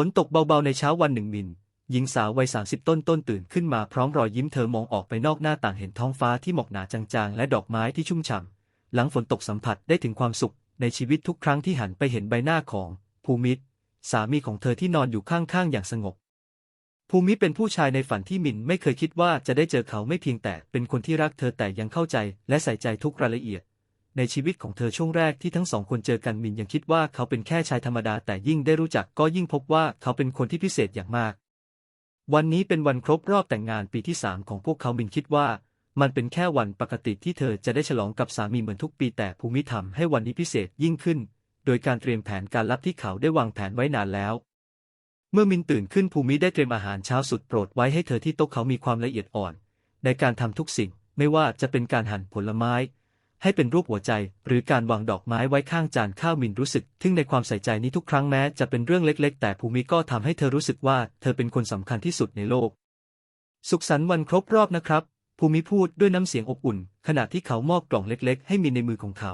ฝนตกเบาๆในเช้าวันหนึ่งมิน หญิงสาววัยสามสิบต้นต้นตื่นขึ้นมาพร้อมรอยยิ้มเธอมองออกไปนอกหน้าต่างเห็นท้องฟ้าที่หมอกหนาจางๆ และดอกไม้ที่ชุ่มฉ่ำ หลังฝนตกสัมผัสได้ถึงความสุข ในชีวิตทุกครั้งที่หันไปเห็นใบหน้าของภูมิตรสามีของเธอที่นอนอยู่ข้างๆ อย่างสงบ ภูมิเป็นผู้ชายในฝันที่มินไม่เคยคิดว่าจะได้เจอเขาไม่เพียงแต่เป็นคนที่รักเธอแต่ยังเข้าใจและใส่ใจทุกรายละเอียด ในชีวิตของเธอช่วงแรกที่ทั้งสองคนเจอกันมินยังคิดว่าเขาเป็นแค่ชายธรรมดา แต่ยิ่งได้รู้จักก็ยิ่งพบว่าเขาเป็นคนที่พิเศษอย่างมาก วันนี้เป็นวันครบรอบแต่งงานปีที่สามของพวกเขามินคิดว่า มันเป็นแค่วันปกติที่เธอจะได้ฉลองกับสามีเหมือนทุกปี แต่ภูมิทำให้วันนี้พิเศษยิ่งขึ้น โดยการเตรียมแผนการลับที่เขาได้วางแผนไว้นานแล้ว เมื่อมินตื่นขึ้นภูมิได้เตรียมอาหารเช้าสุดโปรดไว้ให้เธอที่โต๊ะเขามีความละเอียดอ่อน ในการทำทุกสิ่ง ไม่ว่าจะเป็นการหั่นผลไม้ ให้เป็นรูปหัวใจ หรือการวางดอกไม้ไว้ข้างจานข้าวมินรู้สึก ทึ่งในความใส่ใจนี้ทุกครั้งแม้จะเป็นเรื่องเล็กๆ แต่ภูมิก็ทำให้เธอรู้สึกว่าเธอเป็นคนสำคัญที่สุดในโลก สุขสันต์วันครบรอบนะครับ ภูมิพูดด้วยน้ำเสียงอบอุ่น ขณะที่เขามอบกล่องเล็ก ๆ ให้มินในมือของเขา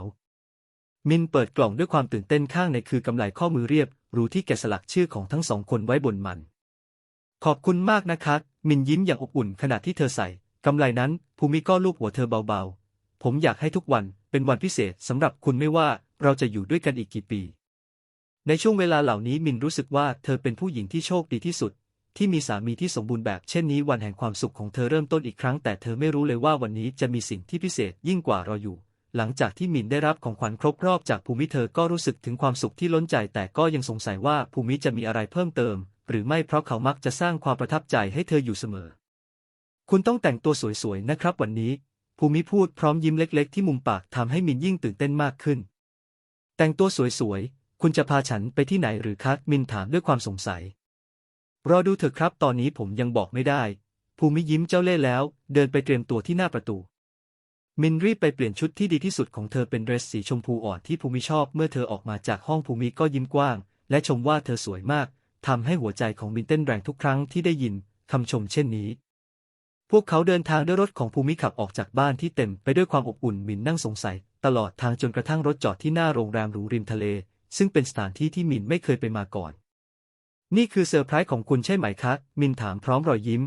มินเปิดกล่องด้วยความตื่นเต้นข้างในคือกำไลข้อมือเรียบรูที่แกะสลักชื่อของทั้งสองคนไว้บนมัน ขอบคุณมากนะครับมินยิ้มอย่างอบอุ่นขณะที่เธอใส่กำไลนั้นภูมิก็ลูบหัวเธอเบาๆ ผมอยากให้ทุกวันเป็นวันพิเศษสำหรับคุณไม่ว่าเราจะอยู่ด้วยกันอีกกี่ปี ในช่วงเวลาเหล่านี้มินรู้สึกว่าเธอเป็นผู้หญิงที่โชคดีที่สุด ที่มีสามีที่สมบูรณ์แบบเช่นนี้วันแห่งความสุขของเธอเริ่มต้นอีกครั้ง แต่เธอไม่รู้เลยว่าวันนี้จะมีสิ่งที่พิเศษยิ่งกว่ารออยู่ หลังจากที่มินได้รับของขวัญครบรอบจากภูมิเธอก็รู้สึกถึงความสุขที่ล้นใจ แต่ก็ยังสงสัยว่าภูมิจะมีอะไรเพิ่มเติม หรือไม่เพราะเขามักจะสร้างความประทับใจให้เธออยู่เสมอ คุณต้องแต่งตัวสวยๆนะครับวันนี้ ภูมิพูดพร้อมยิ้มเล็กๆ ที่มุมปากทำให้มินยิ่งตื่นเต้นมากขึ้น แต่งตัวสวยๆ คุณจะพาฉันไปที่ไหนหรือคะมินถามด้วยความสงสัย รอดูเถอะครับตอนนี้ผมยังบอกไม่ได้ ภูมิยิ้มเจ้าเล่ห์แล้ว เดินไปเตรียมตัวที่หน้าประตู มินรีบไปเปลี่ยนชุดที่ดีที่สุดของเธอเป็นเดรสสีชมพูอ่อนที่ภูมิชอบเมื่อเธอออกมาจากห้องภูมิก็ยิ้มกว้าง และชมว่าเธอสวยมากทำให้หัวใจของมินเต้นแรงทุกครั้งที่ได้ยินคำชมเช่นนี้ พวกเขาเดินทางด้วยรถของภูมิขับออกจากบ้านที่เต็มไปด้วยความอบอุ่นมินนั่งสงสัย ตลอดทางจนกระทั่งรถจอดที่หน้าโรงแรมหรูริมทะเล ซึ่งเป็นสถานที่ที่มินไม่เคยไปมาก่อน นี่คือเซอร์ไพรส์ของคุณใช่ไหมคะ มินถามพร้อมรอยยิ้ม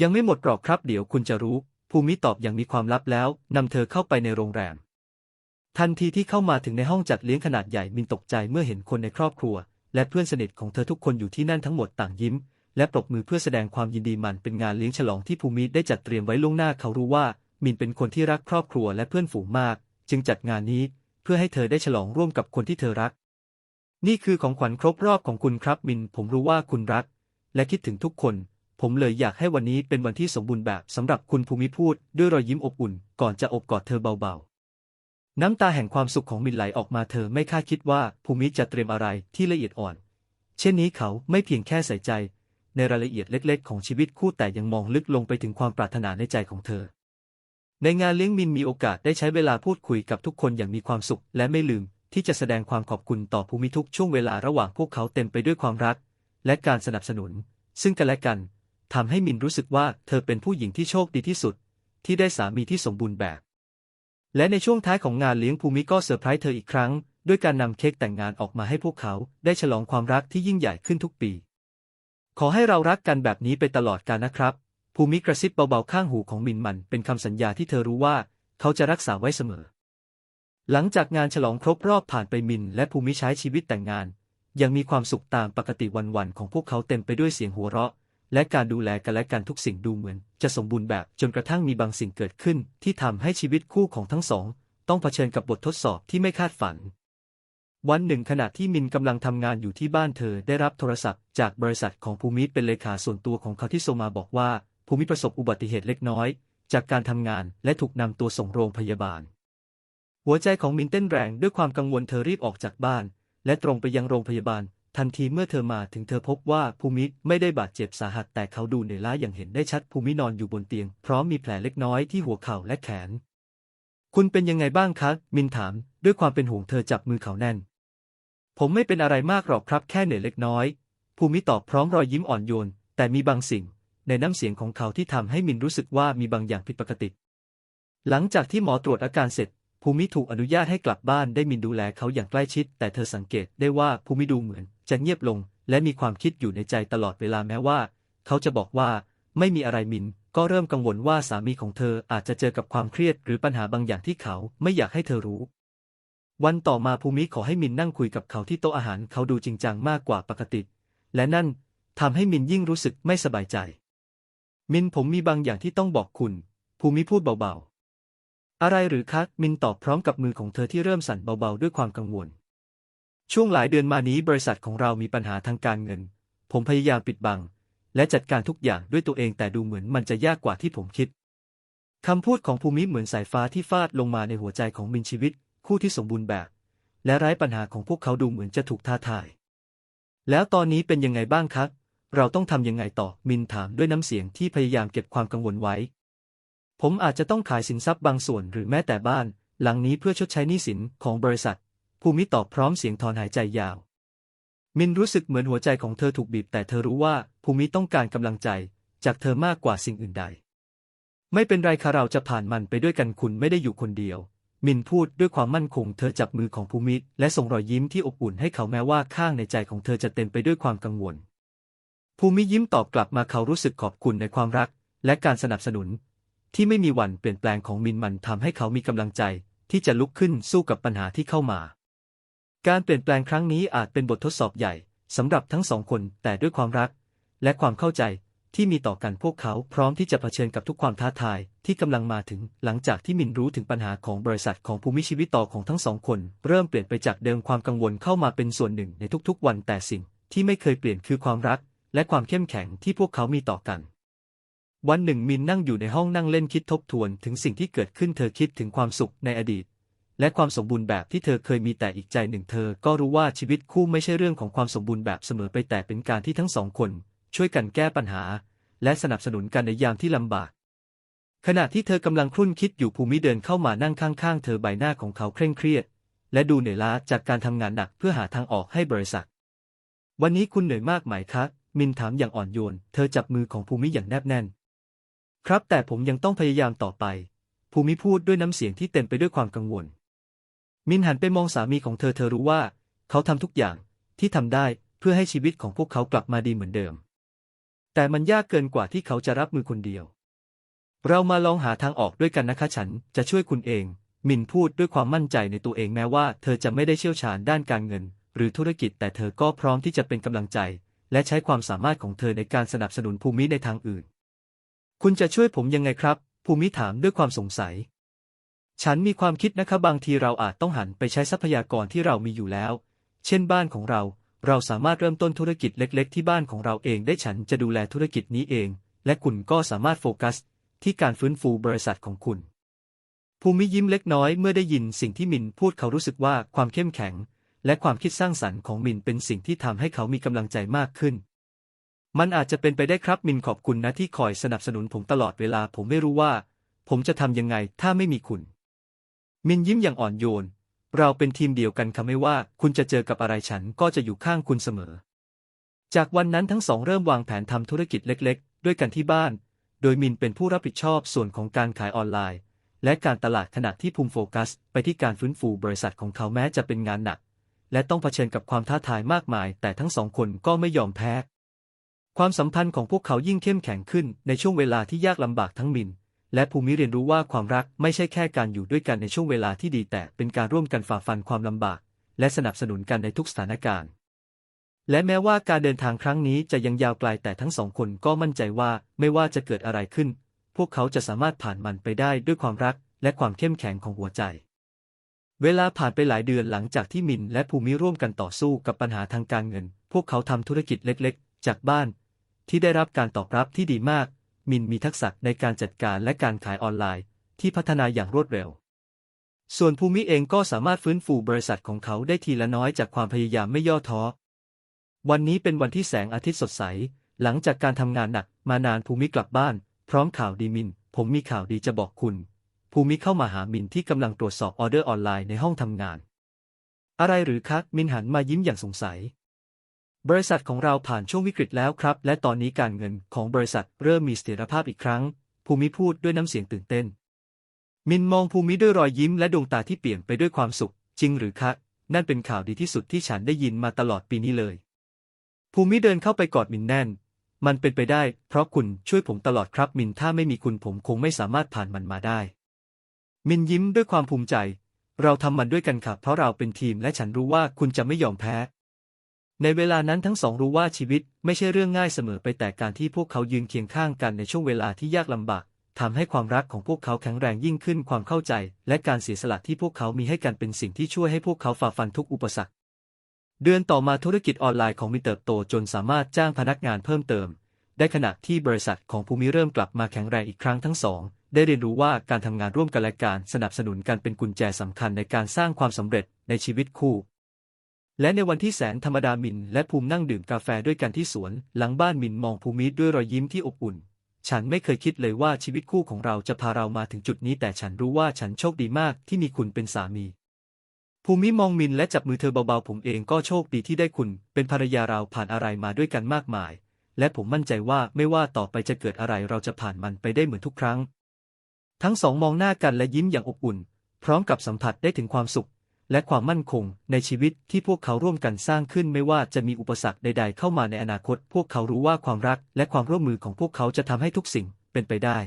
ยังไม่หมดหรอกครับเดี๋ยวคุณจะรู้ ภูมิตอบอย่างมีความลับแล้วนำเธอเข้าไปในโรงแรม ทันทีที่เข้ามาถึงในห้องจัดเลี้ยงขนาดใหญ่มินตกใจเมื่อเห็นคนในครอบครัว และเพื่อนสนิทของเธอทุกคนอยู่ที่นั่นทั้งหมดต่างยิ้ม และปรบมือเพื่อแสดงความยินดีมันเป็นงานเลี้ยงฉลองที่ภูมิได้จัดเตรียมไว้ล่วงหน้าเขารู้ว่า มินเป็นคนที่รักครอบครัวและเพื่อนฝูงมาก จึงจัดงานนี้เพื่อให้เธอได้ฉลองร่วมกับคนที่เธอรัก นี่คือของขวัญครบรอบของคุณครับมิน ผมรู้ว่าคุณรัก และคิดถึงทุกคน ผมเลยอยากให้วันนี้เป็นวันที่สมบูรณ์แบบสำหรับคุณภูมิพูด ด้วยรอยยิ้มอบอุ่น ก่อนจะอบกอดเธอเบาๆ น้ำตาแห่งความสุขของมินไหลออกมาเธอไม่คาดคิดว่าภูมิจะเตรียมอะไรที่ละเอียดอ่อน เช่นนี้เขาไม่เพียงแค่ใส่ใจ ในรายละเอียดเล็กๆ ของชีวิตคู่แต่ยังมองลึกลงไปถึงความปรารถนาในใจของเธอ ในงานเลี้ยงมินมีโอกาสได้ใช้เวลาพูดคุยกับทุกคนอย่างมีความสุข และไม่ลืมที่จะแสดงความขอบคุณต่อภูมิทุกช่วงเวลาระหว่างพวกเขาเต็มไปด้วยความรัก และการสนับสนุน ซึ่งกันและกันทำให้มินรู้สึกว่าเธอเป็นผู้หญิงที่โชคดีที่สุด ที่ได้สามีที่สมบูรณ์แบบ และในช่วงท้ายของงานเลี้ยงภูมิก็เซอร์ไพรส์เธออีกครั้ง ด้วยการนำเค้กแต่งงานออกมาให้พวกเขาได้ฉลองความรักที่ยิ่งใหญ่ขึ้นทุกปี ขอให้เรารักกันแบบนี้ไปตลอดกาลนะครับ ภูมิกระซิบเบาๆข้างหูของมินมันเป็นคำสัญญาที่เธอรู้ว่า เขาจะรักษาไว้เสมอ หลังจากงานฉลองครบรอบผ่านไปมินและภูมิใช้ชีวิตแต่งงาน ยังมีความสุขตามปกติวันๆของพวกเขาเต็มไปด้วยเสียงหัวเราะ และการดูแลกันและกันทุกสิ่งดูเหมือน จะสมบูรณ์แบบจนกระทั่งมีบางสิ่งเกิดขึ้น ที่ทำให้ชีวิตคู่ของทั้งสอง ต้องเผชิญกับบททดสอบที่ไม่คาดฝัน วันหนึ่งขณะที่มินกำลังทำงานอยู่ที่บ้านเธอได้รับโทรศัพท์จากบริษัทของภูมิเป็นเลขาส่วนตัวของเขาที่โทรมาบอกว่า ภูมิประสบอุบัติเหตุเล็กน้อย จากการทำงานและถูกนำตัวส่งโรงพยาบาล หัวใจของมินเต้นแรงด้วยความกังวลเธอรีบออกจากบ้าน และตรงไปยังโรงพยาบาล ทันทีเมื่อเธอมาถึงเธอพบว่าภูมิไม่ได้บาดเจ็บสาหัสแต่เขาดูเหนื่อยล้าอย่างเห็นได้ชัดภูมินอนอยู่บนเตียง พร้อมมีแผลเล็กน้อยที่หัวเข่าและแขน คุณเป็นยังไงบ้างคะมินถาม ด้วยความเป็นห่วงเธอจับมือเขาแน่น ผมไม่เป็นอะไรมากหรอกครับแค่เหนื่อยเล็กน้อย ภูมิตอบพร้อมรอยยิ้มอ่อนโยน แต่มีบางสิ่ง ในน้ำเสียงของเขาที่ทำให้มินรู้สึกว่ามีบางอย่างผิดปกติ หลังจากที่หมอตรวจอาการเสร็จ ภูมิถูกอนุญาตให้กลับบ้านได้มินดูแลเขาอย่างใกล้ชิด แต่เธอสังเกตได้ว่าภูมิดูเหมือน จะเงียบลง และมีความคิดอยู่ในใจตลอดเวลาแม้ว่า เขาจะบอกว่า ไม่มีอะไรมิน ก็เริ่มกังวลว่าสามีของเธออาจจะเจอกับความเครียดหรือปัญหาบางอย่างที่เขาไม่อยากให้เธอรู้ วันต่อมาภูมิขอให้มินนั่งคุยกับเขาที่โต๊ะอาหารเขาดูจริงจังมากกว่าปกติ และนั่นทำให้มินยิ่งรู้สึกไม่สบายใจ มินผมมีบางอย่างที่ต้องบอกคุณ ภูมิพูดเบาๆ อะไรหรือคะ มินตอบพร้อมกับมือของเธอที่เริ่มสั่นเบาๆ ด้วยความกังวล ช่วงหลายเดือนมานี้บริษัทของเรามีปัญหาทางการเงิน ผมพยายามปิดบัง และจัดการทุกอย่างด้วยตัวเองแต่ดูเหมือนมันจะยากกว่าที่ผมคิดคำพูดของภูมิเหมือนสายฟ้าที่ฟาดลงมาในหัวใจของมินชีวิต คู่ที่สมบูรณ์แบบ และไร้ปัญหาของพวกเขาดูเหมือนจะถูกท้าทาย แล้วตอนนี้เป็นยังไงบ้างครับ เราต้องทำยังไงต่อมินถามด้วยน้ำเสียงที่พยายามเก็บความกังวลไว้ ผมอาจจะต้องขายสินทรัพย์บางส่วนหรือแม้แต่บ้าน หลังนี้เพื่อชดใช้หนี้สินของบริษัท ภูมิตอบพร้อมเสียงถอนหายใจยาว มินรู้สึกเหมือนหัวใจของเธอถูกบีบ แต่เธอรู้ว่าภูมิต้องการกำลังใจ จากเธอมากกว่าสิ่งอื่นใด ไม่เป็นไรค่ะเราจะผ่านมันไปด้วยกันคุณไม่ได้อยู่คนเดียว มินพูดด้วยความมั่นคงเธอจับมือของภูมิและส่งรอยยิ้มที่อบอุ่นให้เขาแม้ว่าข้างในใจของเธอจะเต็มไปด้วยความกังวล ภูมิยิ้มตอบกลับมาเขารู้สึกขอบคุณในความรัก และการสนับสนุน ที่ไม่มีวันเปลี่ยนแปลงของมินมันทำให้เขามีกำลังใจ ที่จะลุกขึ้นสู้กับปัญหาที่เข้ามา การเปลี่ยนแปลงครั้งนี้อาจเป็นบททดสอบใหญ่สำหรับทั้งสองคนแต่ด้วยความรัก และความเข้าใจ ที่มีต่อกันพวกเขาพร้อมที่จะเผชิญกับทุกความท้าทายที่กำลังมาถึงหลังจากที่มินรู้ถึงปัญหาของบริษัทของภูมิชีวิตต่อของทั้งสองคน เริ่มเปลี่ยนไปจากเดิมความกังวลเข้ามาเป็นส่วนหนึ่งในทุกๆ วันแต่สิ่งที่ไม่เคยเปลี่ยนคือความรัก และความเข้มแข็งที่พวกเขามีต่อกัน วันหนึ่งมินนั่งอยู่ในห้องนั่งเล่นคิดทบทวนถึงสิ่งที่เกิดขึ้นเธอคิดถึงความสุขในอดีต และความสมบูรณ์แบบที่เธอเคยมีแต่อีกใจหนึ่งเธอ ก็รู้ว่าชีวิตคู่ไม่ใช่เรื่องของความสมบูรณ์แบบเสมอไปแต่เป็นการที่ทั้งสองคน ช่วยกันแก้ปัญหา และสนับสนุนกันในยามที่ลำบาก ขณะที่เธอกำลังครุ่นคิดอยู่ภูมิเดินเข้ามานั่งข้างๆ เธอใบหน้าของเขาเคร่งเครียด และดูเหนื่อยล้าจากการทำงานหนักเพื่อหาทางออกให้บริษัท วันนี้คุณเหนื่อยมากไหมคะ มินถามอย่างอ่อนโยน เธอจับมือของภูมิอย่างแนบแน่น ครับแต่ผมยังต้องพยายามต่อไป ภูมิพูดด้วยน้ำเสียงที่เต็มไปด้วยความกังวล มินหันไปมองสามีของเธอเธอรู้ว่า เขาทำทุกอย่างที่ทำได้เพื่อให้ชีวิตของพวกเขากลับมาดีเหมือนเดิม แต่มันยากเกินกว่าที่เขาจะรับมือคนเดียว เรามาลองหาทางออกด้วยกันนะคะฉันจะช่วยคุณเอง มินพูดด้วยความมั่นใจในตัวเองแม้ว่า เธอจะไม่ได้เชี่ยวชาญด้านการเงิน หรือธุรกิจแต่เธอก็พร้อมที่จะเป็นกำลังใจ และใช้ความสามารถของเธอในการสนับสนุนภูมิในทางอื่น คุณจะช่วยผมยังไงครับ ภูมิถามด้วยความสงสัย ฉันมีความคิดนะคะบางทีเราอาจต้องหันไปใช้ทรัพยากรที่เรามีอยู่แล้ว เช่นบ้านของเรา เราสามารถเริ่มต้นธุรกิจเล็ก ๆ ที่บ้านของเราเองได้ฉันจะดูแลธุรกิจนี้เอง และคุณก็สามารถโฟกัส ที่การฟื้นฟูบริษัทของคุณ ภูมิยิ้มเล็กน้อยเมื่อได้ยินสิ่งที่มินพูดเขารู้สึกว่าความเข้มแข็ง และความคิดสร้างสรรค์ของมินเป็นสิ่งที่ทำให้เขามีกำลังใจมากขึ้น มันอาจจะเป็นไปได้ครับมินขอบคุณนะที่คอยสนับสนุนผมตลอดเวลาผมไม่รู้ว่า ผมจะทำยังไงถ้าไม่มีคุณ มินยิ้มอย่างอ่อนโยน เราเป็นทีมเดียวกันค่ะไม่ว่าคุณจะเจอกับอะไรฉันก็จะอยู่ข้างคุณเสมอ จากวันนั้นทั้งสองเริ่มวางแผนทำธุรกิจเล็ก ๆ ด้วยกันที่บ้าน โดยมินเป็นผู้รับผิดชอบส่วนของการขายออนไลน์ และการตลาดขณะที่ภูมิโฟกัส ไปที่การฟื้นฟูบริษัทของเขาแม้จะเป็นงานหนัก และต้องเผชิญกับความท้าทายมากมาย แต่ทั้งสองคนก็ไม่ยอมแพ้ ความสัมพันธ์ของพวกเขายิ่งเข้มแข็งขึ้นในช่วงเวลาที่ยากลำบากทั้งมิน และภูมิเรียนรู้ว่าความรักไม่ใช่แค่การอยู่ด้วยกันในช่วงเวลาที่ดีแต่เป็นการร่วมกันฝ่าฟันความลำบาก และสนับสนุนกันในทุกสถานการณ์ และแม้ว่าการเดินทางครั้งนี้จะยังยาวไกลแต่ทั้งสองคนก็มั่นใจว่าไม่ว่าจะเกิดอะไรขึ้น พวกเขาจะสามารถผ่านมันไปได้ด้วยความรักและความเข้มแข็งของหัวใจ เวลาผ่านไปหลายเดือนหลังจากที่มินและภูมิร่วมกันต่อสู้กับปัญหาทางการเงิน พวกเขาทำธุรกิจเล็กๆ จากบ้าน ที่ได้รับการตอบรับที่ดีมาก มินมีทักษะในการจัดการและการขายออนไลน์ ที่พัฒนาอย่างรวดเร็ว ส่วนภูมิเองก็สามารถฟื้นฟูบริษัทของเขาได้ทีละน้อยจากความพยายามไม่ย่อท้อ วันนี้เป็นวันที่แสงอาทิตย์สดใส หลังจากการทำงานหนักมานานภูมิกลับบ้าน พร้อมข่าวดีมิน ผมมีข่าวดีจะบอกคุณ ภูมิเข้ามาหามินที่กำลังตรวจสอบออเดอร์ออนไลน์ในห้องทำงาน อะไรหรือคะมินหันมายิ้มอย่างสงสัย บริษัทของเราผ่านช่วงวิกฤตแล้วครับ และตอนนี้การเงินของบริษัทเริ่มมีเสถียรภาพอีกครั้ง ภูมิพูดด้วยน้ำเสียงตื่นเต้น มินมองภูมิด้วยรอยยิ้มและดวงตาที่เปลี่ยนไปด้วยความสุข จริงหรือคะนั่นเป็นข่าวดีที่สุดที่ฉันได้ยินมาตลอดปีนี้เลย ภูมิเดินเข้าไปกอดมินแน่น มันเป็นไปได้ เพราะคุณช่วยผมตลอดครับ มินถ้าไม่มีคุณผมคงไม่สามารถผ่านมันมาได้ มินยิ้มด้วยความภูมิใจ เราทำมันด้วยกันครับเพราะเราเป็นทีมและฉันรู้ว่าคุณจะไม่ยอมแพ้ ในเวลานั้นทั้งสองรู้ว่าชีวิตไม่ใช่เรื่องง่ายเสมอไปแต่การที่พวกเขายืนเคียงข้างกันในช่วงเวลาที่ยากลำบากทำให้ความรักของพวกเขาแข็งแรงยิ่งขึ้นความเข้าใจ และการเสียสละที่พวกเขามีให้กันเป็นสิ่งที่ช่วยให้พวกเขาฝ่าฟันทุกอุปสรรค เดือนต่อมาธุรกิจออนไลน์ของมิเติบโตจนสามารถจ้างพนักงานเพิ่มเติม ได้ขณะที่บริษัทของภูมิเริ่มกลับมาแข็งแรงอีกครั้งทั้งสอง ได้เรียนรู้ว่าการทำงานร่วมกันและการสนับสนุนกันเป็นกุญแจสำคัญในการสร้างความสำเร็จในชีวิตคู่ และในวันที่แสนธรรมดามินและภูมินั่งดื่มกาแฟด้วยกันที่สวน หลังบ้านมินมองภูมิด้วยรอยยิ้มที่อบอุ่น ฉันไม่เคยคิดเลยว่าชีวิตคู่ของเราจะพาเรามาถึงจุดนี้ แต่ฉันรู้ว่าฉันโชคดีมากที่มีคุณเป็นสามี ภูมิมองมินและจับมือเธอเบาๆ ผมเองก็โชคดีที่ได้คุณ เป็นภรรยาเราผ่านอะไรมาด้วยกันมากมาย และผมมั่นใจว่าไม่ว่าต่อไปจะเกิดอะไรเราจะผ่านมันไปได้เหมือนทุกครั้ง ทั้งสองมองหน้ากันและยิ้มอย่างอบอุ่น พร้อมกับสัมผัสได้ถึงความสุข และความมั่นคงในชีวิตที่พวกเขาร่วมกันสร้างขึ้นไม่ว่าจะมีอุปสรรคใด ๆ เข้ามาในอนาคต พวกเขารู้ว่าความรักและความร่วมมือของพวกเขาจะทำให้ทุกสิ่งเป็นไปได้